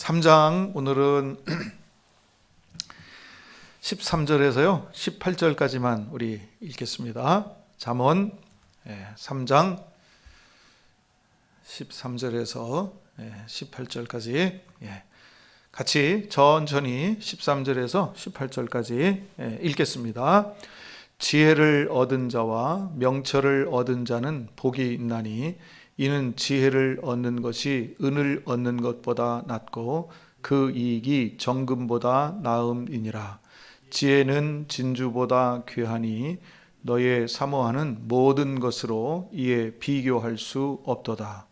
3장 오늘은 13절에서요 18절까지만 우리 읽겠습니다. 잠언 3장 13절에서 18절까지 예, 같이 천천히 13절에서 18절까지 예, 읽겠습니다. 지혜를 얻은 자와 명철을 얻은 자는 복이 있나니 이는 지혜를 얻는 것이 은을 얻는 것보다 낫고 그 이익이 정금보다 나음이니라. 지혜는 진주보다 귀하니 너의 사모하는 모든 것으로 이에 비교할 수 없도다.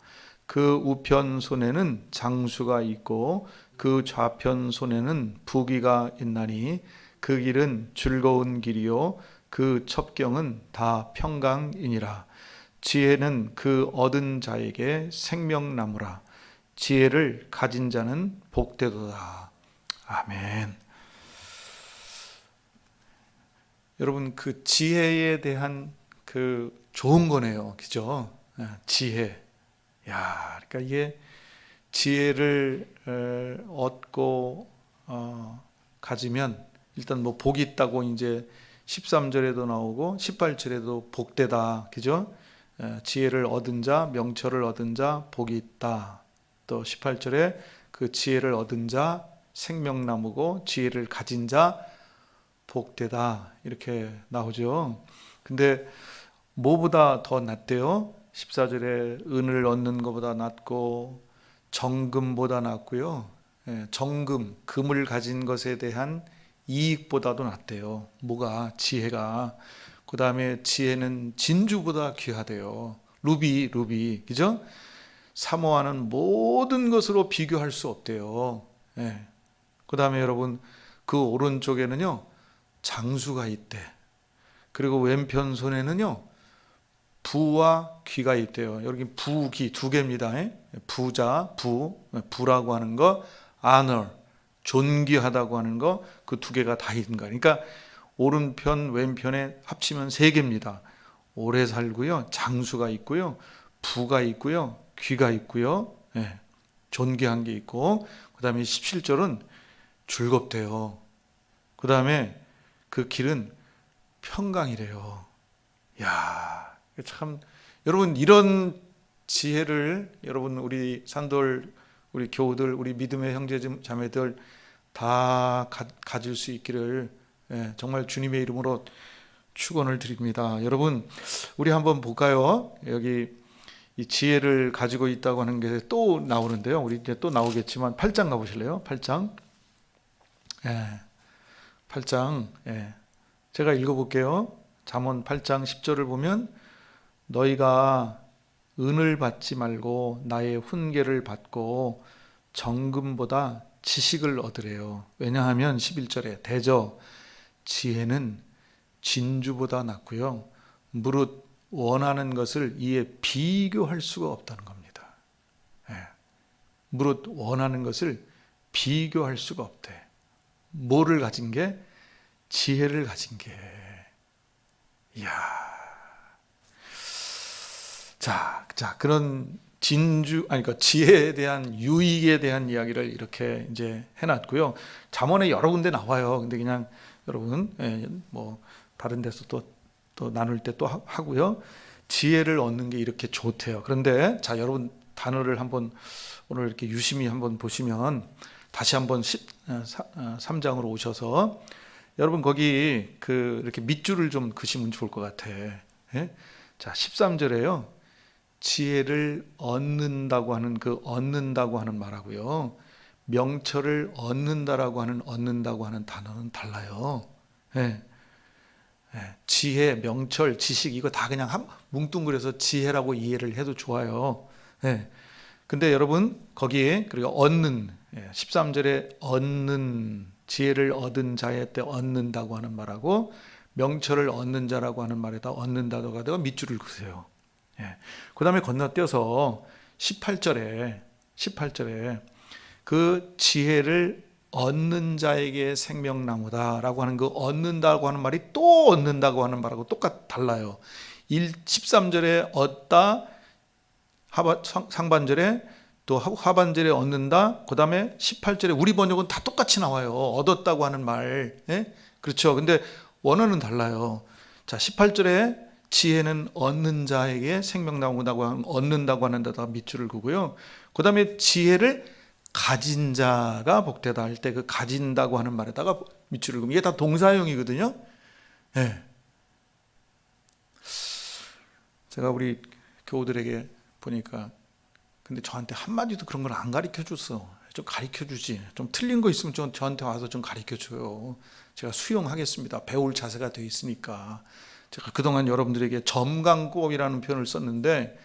그 우편 손에는 장수가 있고 그 좌편 손에는 부귀가 있나니 그 길은 즐거운 길이요 그 첩경은 다 평강이니라. 지혜는 그 얻은 자에게 생명나무라. 지혜를 가진 자는 복되도다. 아멘. 여러분 그 지혜에 대한 그 좋은 거네요. 그죠? 예, 지혜. 야, 그러니까 이게 지혜를 어, 얻고 어, 가지면 일단 뭐 복이 있다고 이제 13절에도 나오고 18절에도 복되다. 그죠? 예, 지혜를 얻은 자, 명철을 얻은 자 복이 있다. 또 18절에 그 지혜를 얻은 자 생명나무고 지혜를 가진 자 복되다. 이렇게 나오죠. 근데 뭐보다 더 낫대요? 14절에 은을 얻는 것보다 낫고 정금보다 낫고요. 예, 정금, 금을 가진 것에 대한 이익보다도 낫대요. 뭐가 지혜가 그 다음에 지혜는 진주보다 귀하대요. 루비, 루비, 그죠? 사모하는 모든 것으로 비교할 수 없대요. 예. 그 다음에 여러분 그 오른쪽에는요 장수가 있대. 그리고 왼편 손에는요 부와 귀가 있대요. 여기 부 귀 두 개입니다. 예? 부자, 부, 부라고 하는 거, honor, 존귀하다고 하는 거 그 두 개가 다 있는 거야. 그러니까 오른편 왼편에 합치면 세 개입니다. 오래 살고요. 장수가 있고요. 부가 있고요. 귀가 있고요. 예, 존귀한 게 있고 그다음에 17절은 즐겁대요. 그다음에 그 길은 평강이래요. 야, 참 여러분 이런 지혜를 여러분 우리 산돌 우리 교우들 우리 믿음의 형제 자매들 다 가, 질수 있기를 예, 정말 주님의 이름으로 축원을 드립니다. 여러분, 우리 한번 볼까요? 여기 이 지혜를 가지고 있다고 하는 게 또 나오는데요. 우리 이제 또 나오겠지만 8장 가보실래요? 8장. 예. 8장. 예. 제가 읽어볼게요. 잠언 8장 10절을 보면 너희가 은을 받지 말고 나의 훈계를 받고 정금보다 지식을 얻으래요. 왜냐하면 11절에 대저 지혜는 진주보다 낫고요. 무릇 원하는 것을 이에 비교할 수가 없다는 겁니다. 예. 무릇 원하는 것을 비교할 수가 없대. 뭐를 가진 게? 지혜를 가진 게. 이야. 자, 자, 그런 진주, 아니, 그 지혜에 대한 유익에 대한 이야기를 이렇게 이제 해놨고요. 잠언에 여러 군데 나와요. 근데 그냥 여러분 예, 뭐 다른 데서 또, 또 나눌 때 또 하고요. 지혜를 얻는 게 이렇게 좋대요. 그런데 자 여러분 단어를 한번 오늘 이렇게 유심히 한번 보시면 다시 한번 3장으로 어, 오셔서 여러분 거기 그 이렇게 밑줄을 좀 그시면 좋을 것 같아. 예? 자 13절에요. 지혜를 얻는다고 하는 그 얻는다고 하는 말하고요. 명철을 얻는다라고 하는 얻는다고 하는 단어는 달라요. 예. 예. 지혜, 명철, 지식 이거 다 그냥 한 뭉뚱그려서 지혜라고 이해를 해도 좋아요. 예. 근데 여러분 거기에 그리고 얻는 예. 13절에 얻는 지혜를 얻은 자의 때 얻는다고 하는 말하고 명철을 얻는 자라고 하는 말에다 얻는다고 하다가 밑줄을 그세요. 예. 그 다음에 건너뛰어서 18절에 18절에 그 지혜를 얻는 자에게 생명나무다라고 하는 그 얻는다고 하는 말이 또 얻는다고 하는 말하고 똑같 달라요. 1 13절에 얻다 상반절에 또 하- 하반절에 얻는다. 그다음에 18절에 우리 번역은 다 똑같이 나와요. 얻었다고 하는 말. 예? 그렇죠. 근데 원어는 달라요. 자, 18절에 지혜는 얻는 자에게 생명 나온다고 얻는다고 하는 데다 밑줄을 그고요. 그다음에 지혜를 가진 자가 복되다 할 때 그 가진다고 하는 말에다가 밑줄을 그으면 이게 다 동사형이거든요. 예. 제가 우리 교우들에게 보니까 근데 저한테 한마디도 그런 걸 안 가르쳐 줬어. 좀 가르쳐 주지. 좀 틀린 거 있으면 좀 저한테 와서 좀 가르쳐 줘요. 제가 수용하겠습니다. 배울 자세가 돼 있으니까. 제가 그동안 여러분들에게 점강법이라는 표현을 썼는데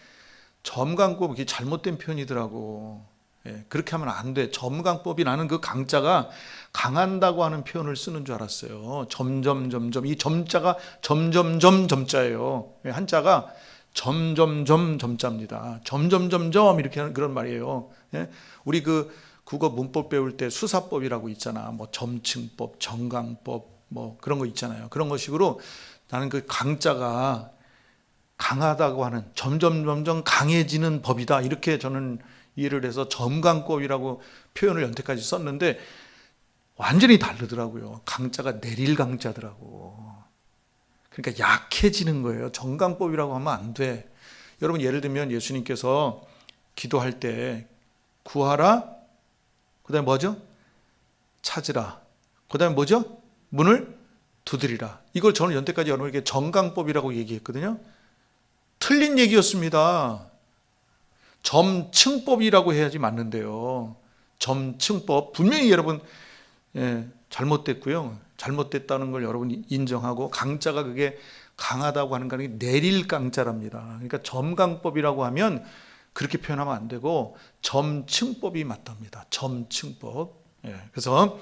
점강법 이게 잘못된 표현이더라고. 예, 그렇게 하면 안 돼. 점강법이라는 그 강자가 강한다고 하는 표현을 쓰는 줄 알았어요. 점점 점점 이 점자가 점점점 점자예요. 예, 한자가 점점점 점자입니다. 점점점점 이렇게 하는 그런 말이에요. 예? 우리 그 국어 문법 배울 때 수사법이라고 있잖아. 뭐 점층법, 정강법 뭐 그런 거 있잖아요. 그런 것식으로 나는 그 강자가 강하다고 하는 점점 점점 강해지는 법이다. 이렇게 저는 이해를 해서 점강법이라고 표현을 연태까지 썼는데 완전히 다르더라고요. 강자가 내릴 강자더라고. 그러니까 약해지는 거예요. 정강법이라고 하면 안 돼. 여러분 예를 들면 예수님께서 기도할 때 구하라. 그다음에 뭐죠? 찾으라. 그다음에 뭐죠? 문을 두드리라. 이걸 저는 연태까지 여러분에게 정강법이라고 얘기했거든요. 틀린 얘기였습니다. 점층법이라고 해야지 맞는데요. 점층법 분명히 여러분 예, 잘못됐고요. 잘못됐다는 걸 여러분이 인정하고 강자가 그게 강하다고 하는 거는 내릴 강자랍니다. 그러니까 점강법이라고 하면 그렇게 표현하면 안 되고 점층법이 맞답니다. 점층법. 예, 그래서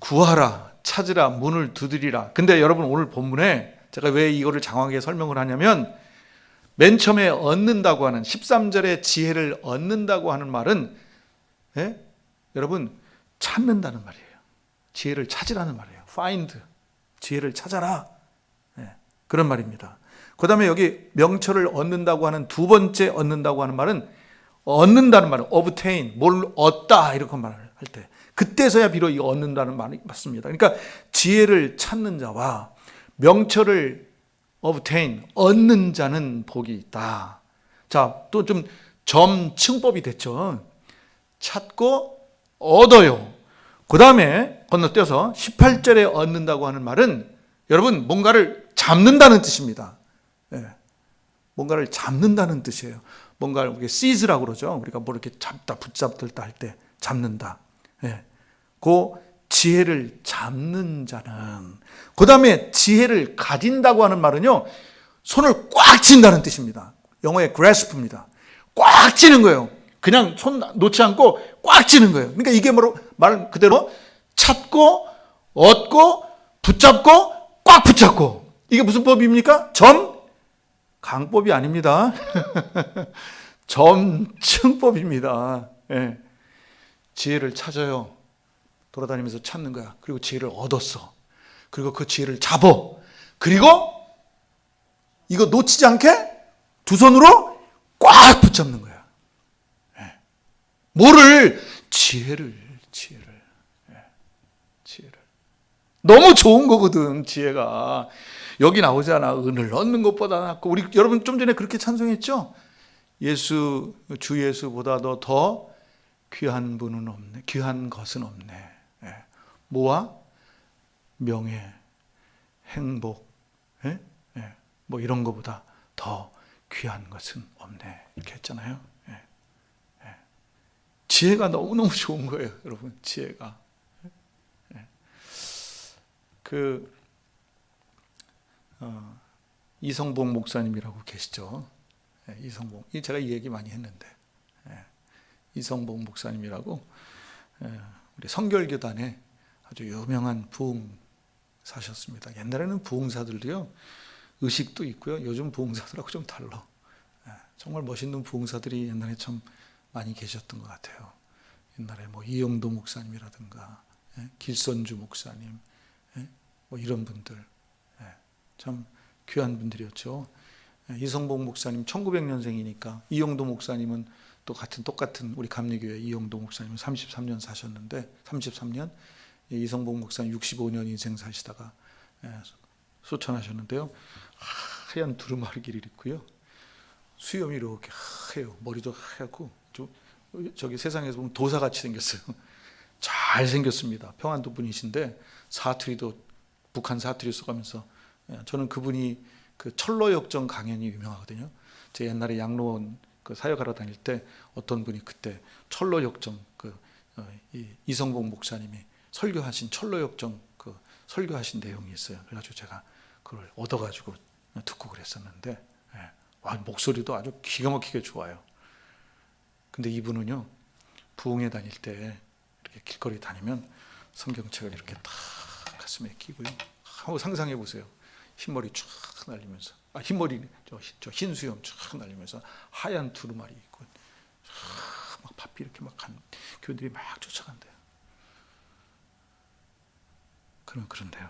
구하라, 찾으라, 문을 두드리라. 근데 여러분 오늘 본문에 제가 왜 이거를 장황하게 설명을 하냐면 맨 처음에 얻는다고 하는 13절의 지혜를 얻는다고 하는 말은 예? 여러분 찾는다는 말이에요. 지혜를 찾으라는 말이에요. find 지혜를 찾아라. 예, 그런 말입니다. 그 다음에 여기 명철을 얻는다고 하는 두 번째 얻는다고 하는 말은 얻는다는 말은 obtain 뭘 얻다 이렇게 말을 할때 그때서야 비록 이 얻는다는 말이 맞습니다. 그러니까 지혜를 찾는 자와 명철을 obtain 얻는 자는 복이 있다. 자, 또 좀 점층법이 됐죠. 찾고 얻어요. 그 다음에 건너뛰어서 18절에 얻는다고 하는 말은 여러분 뭔가를 잡는다는 뜻입니다. 예. 뭔가를 잡는다는 뜻이에요. 뭔가를 우리가 seize라고 그러죠. 우리가 뭐 이렇게 잡다, 붙잡들다 할 때 잡는다. 예. 그 지혜를 잡는 자는 그 다음에 지혜를 가진다고 하는 말은요 손을 꽉 쥔다는 뜻입니다. 영어의 grasp입니다. 꽉 쥐는 거예요. 그냥 손 놓지 않고 꽉 쥐는 거예요. 그러니까 이게 뭐로 말 그대로 찾고 얻고 붙잡고 꽉 붙잡고 이게 무슨 법입니까? 점 강법이 아닙니다. 점층법입니다. 예. 지혜를 찾아요. 돌아다니면서 찾는 거야. 그리고 지혜를 얻었어. 그리고 그 지혜를 잡어. 그리고 이거 놓치지 않게 두 손으로 꽉 붙잡는 거야. 예. 뭐를? 지혜를, 지혜를. 예. 지혜를. 너무 좋은 거거든, 지혜가. 여기 나오잖아. 은을 얻는 것보다 낫고. 우리 여러분 좀 전에 그렇게 찬송했죠? 예수, 주 예수보다도 더 귀한 분은 없네. 귀한 것은 없네. 예. 뭐와? 명예, 행복, 예? 예. 뭐 이런 것보다 더 귀한 것은 없네. 이렇게 했잖아요. 예. 예. 지혜가 너무 너무 좋은 거예요, 여러분. 지혜가. 예. 그, 어, 이성봉 목사님이라고 계시죠. 예, 이성봉. 이 제가 이 얘기 많이 했는데. 예. 이성봉 목사님이라고 예, 우리 성결교단에 아주 유명한 부흥 사셨습니다. 옛날에는 부흥사들도요 의식도 있고요. 요즘 부흥사들하고 좀 달라. 예, 정말 멋있는 부흥사들이 옛날에 참 많이 계셨던 것 같아요. 옛날에 뭐 이영도 목사님이라든가 예, 길선주 목사님 예, 뭐 이런 분들 예, 참 귀한 분들이었죠. 예, 이성봉 목사님 1900년생이니까 이영도 목사님은 또 같은 똑같은 우리 감리교회 이영도 목사님 33년 사셨는데 33년 예, 이성복 목사님 65년 인생 사시다가 예, 소천하셨는데요. 하얀 두루마리기를 입고요. 수염이 이렇게 하얘요. 머리도 하얗고 저, 저기 세상에서 보면 도사같이 생겼어요. 잘 생겼습니다. 평안도 분이신데 사투리도 북한 사투리 써가면서 예, 저는 그분이 그 철로역정 강연이 유명하거든요. 제 옛날에 양로원 그 사역하러 다닐 때 어떤 분이 그때 철로역정 그 어, 이, 이성복 목사님이 설교하신 철로역정 그 설교하신 내용이 있어요. 그래가지고 제가 그걸 얻어가지고 듣고 그랬었는데 예, 와, 목소리도 아주 기가 막히게 좋아요. 근데 이분은요 부흥회 다닐 때 이렇게 길거리 다니면 성경책을 이렇게 탁 가슴에 끼고요. 하고 상상해 보세요. 흰머리 쫙 날리면서 아 흰머리 저흰 수염 쫙 날리면서 하얀 두루마리 입고 쫙막 바삐 이렇게 막한 교인들이 막 쫓아간대요. 그러면 그런데요.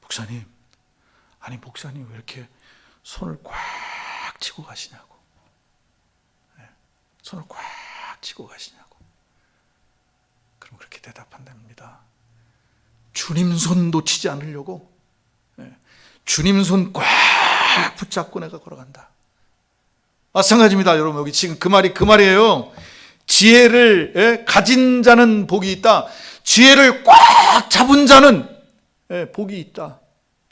목사님 아니 목사님 왜 이렇게 손을 꽉 쥐고 가시냐고. 예, 손을 꽉 쥐고 가시냐고. 그럼 그렇게 대답한답니다. 주님 손 놓치지 않으려고 예, 주님 손 꽉 붙잡고 내가 걸어간다. 마찬가지입니다, 여러분. 여기 지금 그 말이 그 말이에요. 지혜를 예, 가진 자는 복이 있다. 지혜를 꽉 잡은 자는 예, 복이 있다.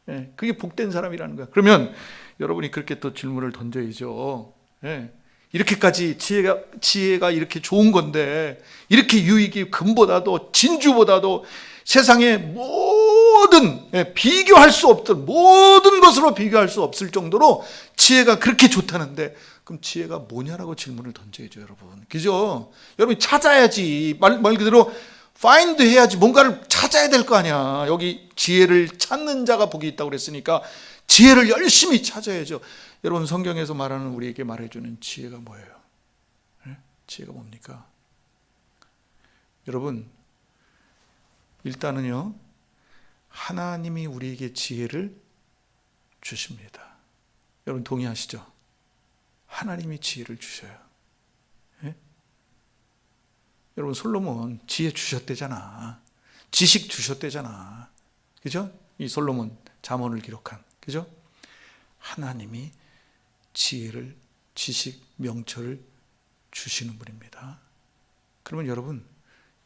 예, 그게 복된 사람이라는 거야. 그러면 여러분이 그렇게 또 질문을 던져야죠. 예, 이렇게까지 지혜가 지혜가 이렇게 좋은 건데 이렇게 유익이 금보다도 진주보다도 세상의 모든 예, 비교할 수 없던 모든 것으로 비교할 수 없을 정도로 지혜가 그렇게 좋다는데 그럼 지혜가 뭐냐라고 질문을 던져야죠, 여러분. 그죠? 여러분 찾아야지 말, 말 그대로 find 해야지 뭔가를 찾아야 될 거 아니야. 여기 지혜를 찾는 자가 복이 있다고 그랬으니까 지혜를 열심히 찾아야죠. 여러분 성경에서 말하는 우리에게 말해주는 지혜가 뭐예요? 예? 지혜가 뭡니까? 여러분 일단은요 하나님이 우리에게 지혜를 주십니다. 여러분 동의하시죠? 하나님이 지혜를 주셔요. 예? 여러분 솔로몬 지혜 주셨대잖아. 지식 주셨대잖아. 그죠? 이 솔로몬 잠언을 기록한 그죠? 하나님이 지혜를 지식 명철을 주시는 분입니다. 그러면 여러분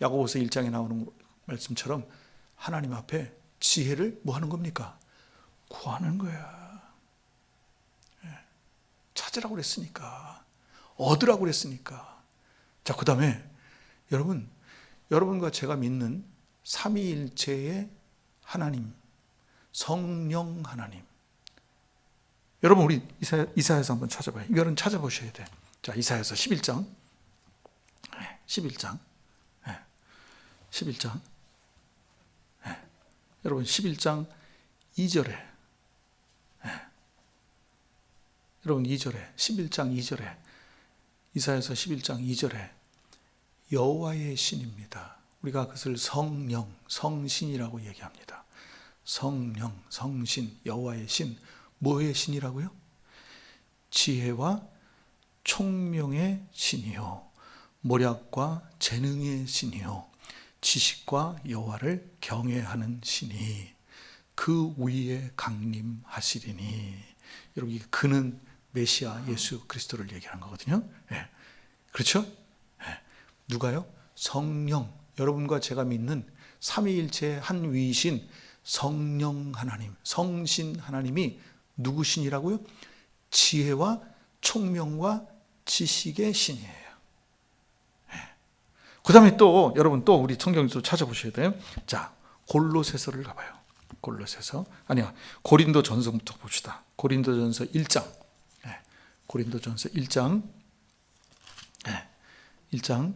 야고보서 1장에 나오는 말씀처럼 하나님 앞에 지혜를 뭐 하는 겁니까? 구하는 거야. 예. 찾으라고 그랬으니까. 얻으라고 그랬으니까. 자, 그 다음에 여러분, 여러분과 제가 믿는 삼위일체의 하나님, 성령 하나님. 여러분 우리 이사, 이사에서 한번 찾아봐요. 이거는 찾아보셔야 돼. 자, 이사에서 11장. 11장. 11장. 여러분 11장 2절에 여러분 2절에 11장 2절에 이사에서 11장 2절에 여호와의 신입니다. 우리가 그것을 성령, 성신이라고 얘기합니다. 성령, 성신, 여호와의 신, 뭐의 신이라고요? 지혜와 총명의 신이요, 모략과 재능의 신이요, 지식과 여호와를 경외하는 신이 그 위에 강림하시리니. 여러분, 그는 메시아 예수 그리스도를 얘기하는 거거든요. 네. 그렇죠? 네. 누가요? 성령. 여러분과 제가 믿는 삼위일체 한 위이신 성령 하나님, 성신 하나님이 누구신이라고요? 지혜와 총명과 지식의 신이에요. 그 다음에 또, 여러분 또 우리 성경에서 찾아보셔야 돼요. 자, 골로새서를 가봐요. 골로새서. 아니야, 고린도 전서부터 봅시다. 고린도 전서 1장. 네. 고린도 전서 1장. 네. 1장.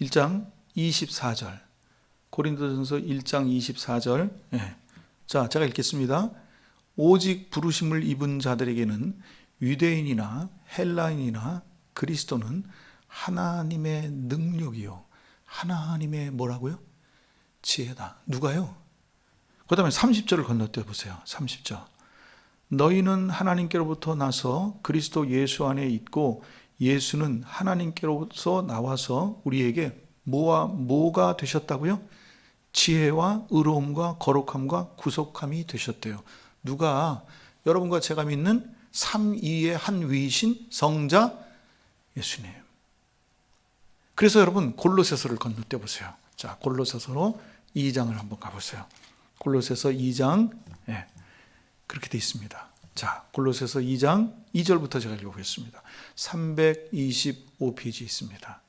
1장 24절. 고린도전서 1장 24절. 예. 자, 제가 읽겠습니다. 오직 부르심을 입은 자들에게는 유대인이나 헬라인이나 그리스도는 하나님의 능력이요. 하나님의 뭐라고요? 지혜다. 누가요? 그 다음에 30절을 건너뛰어 보세요. 30절. 너희는 하나님께로부터 나서 그리스도 예수 안에 있고 예수는 하나님께로서 나와서 우리에게 뭐와 뭐가 되셨다고요? 지혜와 의로움과 거룩함과 구속함이 되셨대요. 누가 여러분과 제가 믿는 삼위의 한 위이신 성자 예수님. 그래서 여러분 골로새서를 건너뛰어 보세요. 자, 골로새서로 2장을 한번 가 보세요. 골로새서 2장 예, 그렇게 돼 있습니다. 자, 골로새서 2장 2절부터 제가 읽어보겠습니다. 325페이지 있습니다.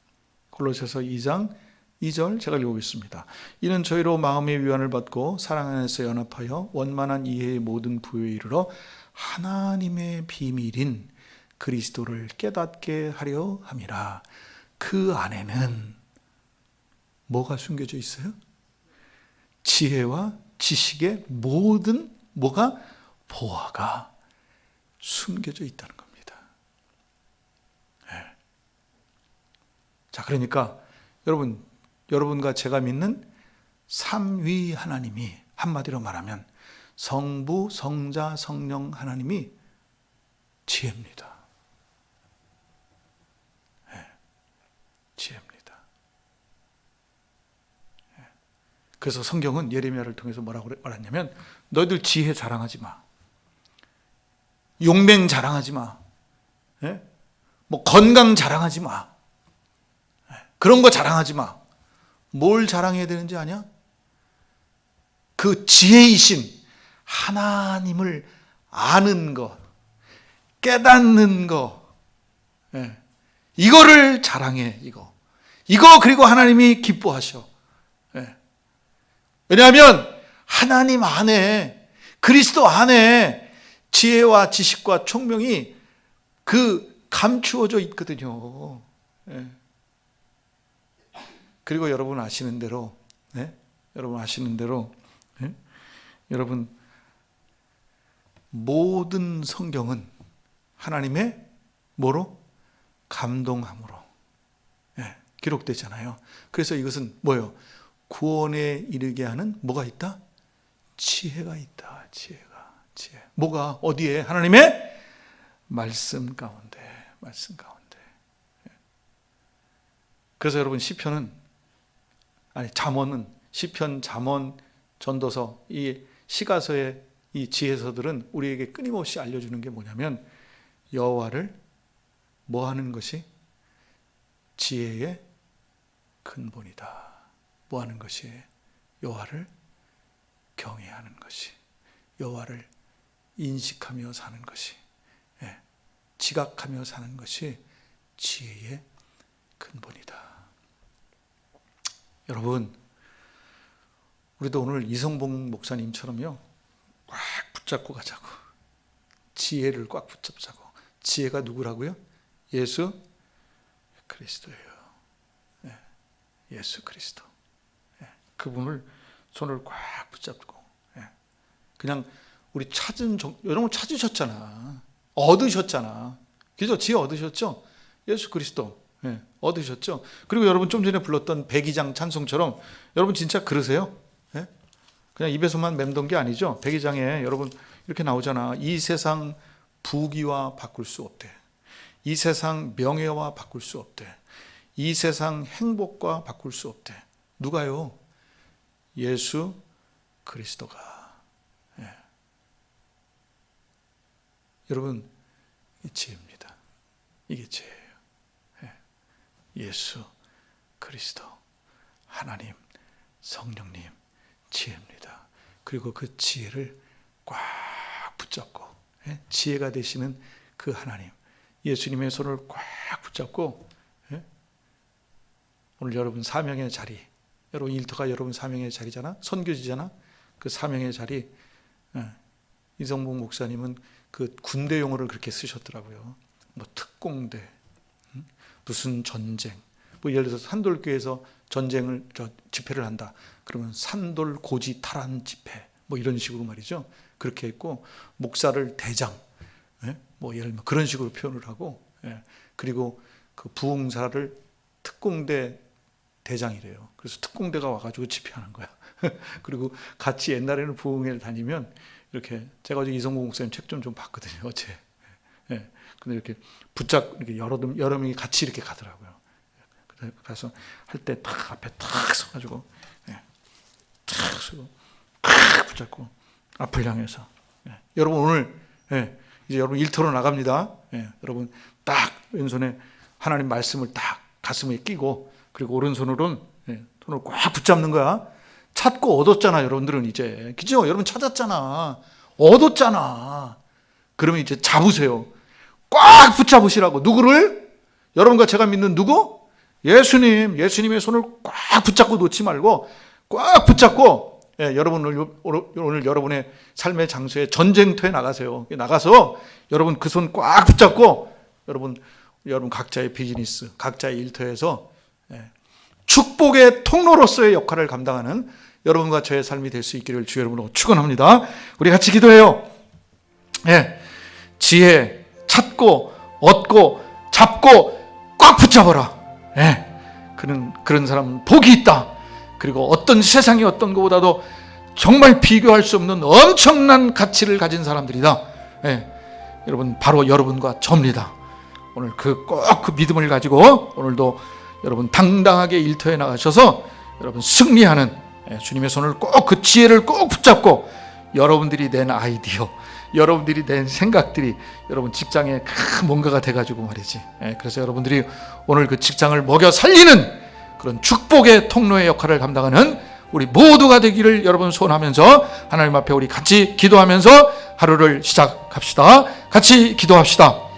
골로새서 2장 2절 제가 읽어보겠습니다. 이는 저희로 마음의 위안을 받고 사랑 안에서 연합하여 원만한 이해의 모든 부여에 이르러 하나님의 비밀인 그리스도를 깨닫게 하려 함이라. 그 안에는 뭐가 숨겨져 있어요? 지혜와 지식의 모든 뭐가 보화가 숨겨져 있다는 겁니다. 예. 자, 그러니까 여러분, 여러분과 제가 믿는 삼위 하나님이 한마디로 말하면 성부, 성자, 성령 하나님이 지혜입니다. 예. 지혜입니다. 예. 그래서 성경은 예레미야를 통해서 뭐라고 말했냐면 너희들 지혜 자랑하지 마. 용맹 자랑하지 마. 예? 뭐 건강 자랑하지 마. 예. 그런 거 자랑하지 마. 뭘 자랑해야 되는지 아냐? 그 지혜이신 하나님을 아는 것, 깨닫는 것, 예. 이거를 자랑해, 이거. 이거 그리고 하나님이 기뻐하셔. 예. 왜냐하면 하나님 안에, 그리스도 안에 지혜와 지식과 총명이 그 감추어져 있거든요. 예. 그리고 여러분 아시는 대로, 네? 여러분 아시는 대로, 네? 여러분 모든 성경은 하나님의 뭐로 감동함으로 예, 기록되잖아요. 그래서 이것은 뭐요? 구원에 이르게 하는 뭐가 있다? 지혜가 있다. 지혜가 지혜. 뭐가 어디에 하나님의 말씀 가운데 말씀 가운데. 예. 그래서 여러분 시편은 아니 잠언은 시편, 잠언, 전도서 이 시가서의 이 지혜서들은 우리에게 끊임없이 알려주는 게 뭐냐면 여호와를 뭐 하는 것이 지혜의 근본이다. 뭐 하는 것이 여호와를 경외하는 것이 여호와를 인식하며 사는 것이 예, 지각하며 사는 것이 지혜의 근본이다. 여러분, 우리도 오늘 이성봉 목사님처럼요, 꽉 붙잡고 가자고. 지혜를 꽉 붙잡자고. 지혜가 누구라고요? 예수 그리스도예요. 예, 예수 그리스도. 예, 그분을 손을 꽉 붙잡고. 예, 그냥 우리 찾은, 정- 여러분 찾으셨잖아. 얻으셨잖아. 그죠? 지혜 얻으셨죠? 예수 그리스도. 예, 얻으셨죠? 그리고 여러분 좀 전에 불렀던 백이장 찬송처럼 여러분 진짜 그러세요? 예? 그냥 입에서만 맴돈 게 아니죠? 백이장에 여러분 이렇게 나오잖아. 이 세상 부귀와 바꿀 수 없대. 이 세상 명예와 바꿀 수 없대. 이 세상 행복과 바꿀 수 없대. 누가요? 예수 그리스도가. 예. 여러분, 이 지혜입니다. 이게. 예. 예수 그리스도 하나님 성령님 지혜입니다. 그리고 그 지혜를 꽉 붙잡고 예? 지혜가 되시는 그 하나님 예수님의 손을 꽉 붙잡고 예? 오늘 여러분 사명의 자리 여러분 일터가 여러분 사명의 자리잖아 선교지잖아 그 사명의 자리 예. 이성봉 목사님은 그 군대 용어를 그렇게 쓰셨더라고요 뭐 특공대 음? 무슨 전쟁 뭐 예를 들어서 산돌교에서 전쟁을 저 집회를 한다 그러면 산돌 고지 탈환 집회 뭐 이런 식으로 말이죠 그렇게 했고 목사를 대장 예? 뭐 예를 들면 그런 식으로 표현을 하고 예. 그리고 그 부흥사를 특공대 대장이래요. 그래서 특공대가 와가지고 집회하는 거야. 그리고 같이 옛날에는 부흥회를 다니면 이렇게 제가 어제 이성공 목사님 책 좀 좀 봤거든요 어제. 예. 근데 이렇게 붙잡 이렇게 여러 여러 명이 같이 이렇게 가더라고요. 가서 할 때 탁 앞에 탁 서가지고 예. 탁 서고 탁 붙잡고 앞을 향해서 예. 여러분 오늘 예. 이제 여러분 일터로 나갑니다. 예. 여러분 딱 왼손에 하나님 말씀을 딱 가슴에 끼고 그리고 오른손으로는 예. 손을 꽉 붙잡는 거야. 찾고 얻었잖아 여러분들은 이제 그죠? 여러분 찾았잖아 얻었잖아. 그러면 이제 잡으세요. 꽉 붙잡으시라고 누구를 여러분과 제가 믿는 누구? 예수님, 예수님의 손을 꽉 붙잡고 놓지 말고 꽉 붙잡고 예, 여러분 오늘, 오늘 여러분의 삶의 장소에 전쟁터에 나가세요. 나가서 여러분 그 손 꽉 붙잡고 여러분 여러분 각자의 비즈니스, 각자의 일터에서 예, 축복의 통로로서의 역할을 감당하는 여러분과 저의 삶이 될 수 있기를 주 여러분으로 축원합니다. 우리 같이 기도해요. 예, 지혜 찾고 얻고 잡고 꽉 붙잡아라. 예, 그런 그런 사람은 복이 있다. 그리고 어떤 세상의 어떤 것보다도 정말 비교할 수 없는 엄청난 가치를 가진 사람들이다. 예, 여러분 바로 여러분과 저입니다. 오늘 그꼭그 믿음을 가지고 오늘도 여러분 당당하게 일터에 나가셔서 여러분 승리하는 예, 주님의 손을 꼭 그 지혜를 꼭 붙잡고 여러분들이 낸 아이디어, 여러분들이 낸 생각들이 여러분 직장에 큰 뭔가가 돼가지고 말이지. 예, 그래서 여러분들이 오늘 그 직장을 먹여 살리는 그런 축복의 통로의 역할을 감당하는 우리 모두가 되기를 여러분 소원하면서 하나님 앞에 우리 같이 기도하면서 하루를 시작합시다. 같이 기도합시다.